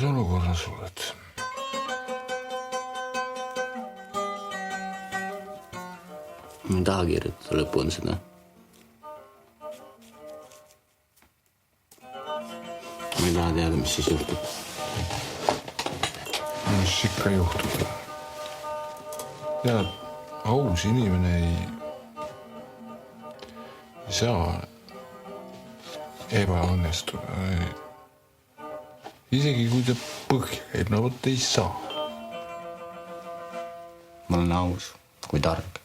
keerulises olukorras oled. ma ei taha kirjutada lõpuni seda. ma ei taha teada, mis siis juhtub. mis ikka juhtub. tead, aus inimene ei, ei saa ebaõnnestuda. Isegi kui ta põhja käib, no vot ei saa. ma olen aus kui tark.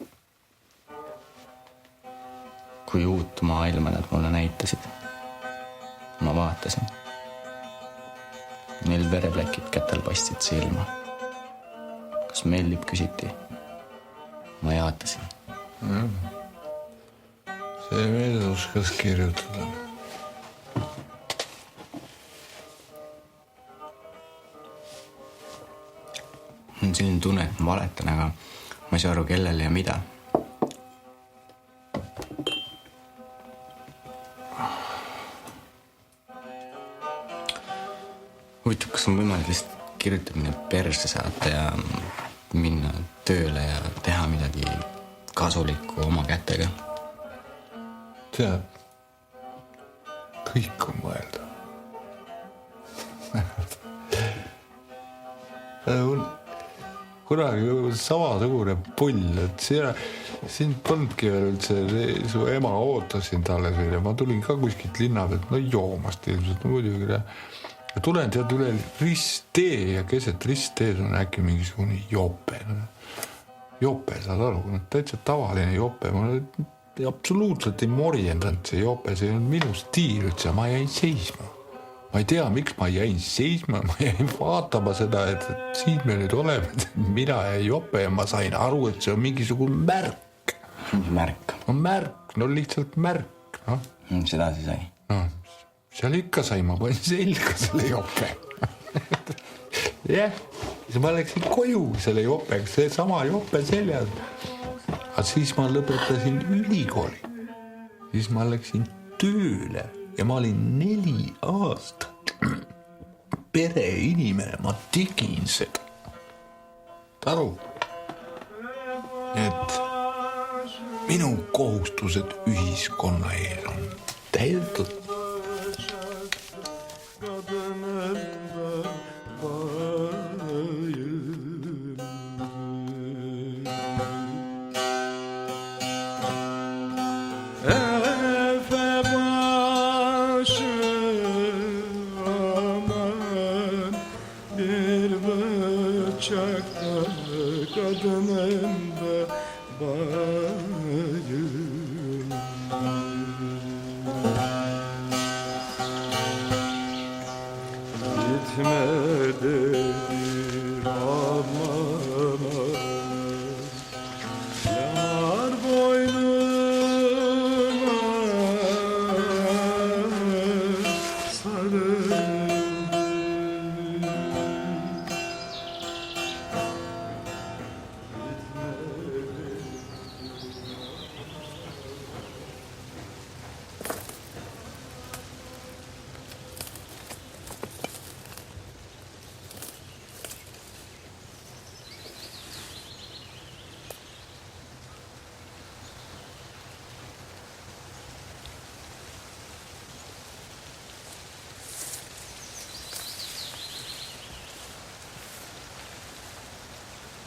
kui uut maailma nad mulle näitasid. ma vaatasin. Neil vereplekid kätel paistsid silma. kas meeldib, küsiti. ma jaatasin. see mees oskas kirjutada. Selline tunne, et ma valetan, aga ma ei saa aru, kellele ja mida. huvitav, kas on võimalik lihtsalt kirjutamine persse saata ja minna tööle ja teha midagi kasulikku oma kätega. tead, kõik on mõeldav. Kunagi samasugune pull, et sina, sind polnudki veel üldse, su ema ootas sind alles veel ja ma tulin ka kuskilt linna pealt, no joomast ilmselt no, muidugi ja ja tulen tead üle risttee ja keset ristteed on äkki mingisugune jope no.. jope, saad aru, täitsa tavaline jope, ma absoluutselt ei morjendanud see jope, see ei olnud minu stiil üldse, ma jäin seisma ma ei tea, miks ma jäin seisma, ma jäin vaatama seda, et, et siin me nüüd oleme, mina ja jope ja ma sain aru, et see on mingisugune märk. mis märk? no märk, no lihtsalt märk, noh. mis edasi sai? noh, seal ikka sai, ma panin selga selle jope. jah, siis ma läksin koju selle jopega, seesama jope seljas. aga siis ma lõpetasin ülikooli. siis ma läksin tööle ja ma olin neli aastat pereinimene, ma tegin seda. aru? et minu kohustused ühiskonna ees on täidetud. Bir bıçakta kadın elinde bağlı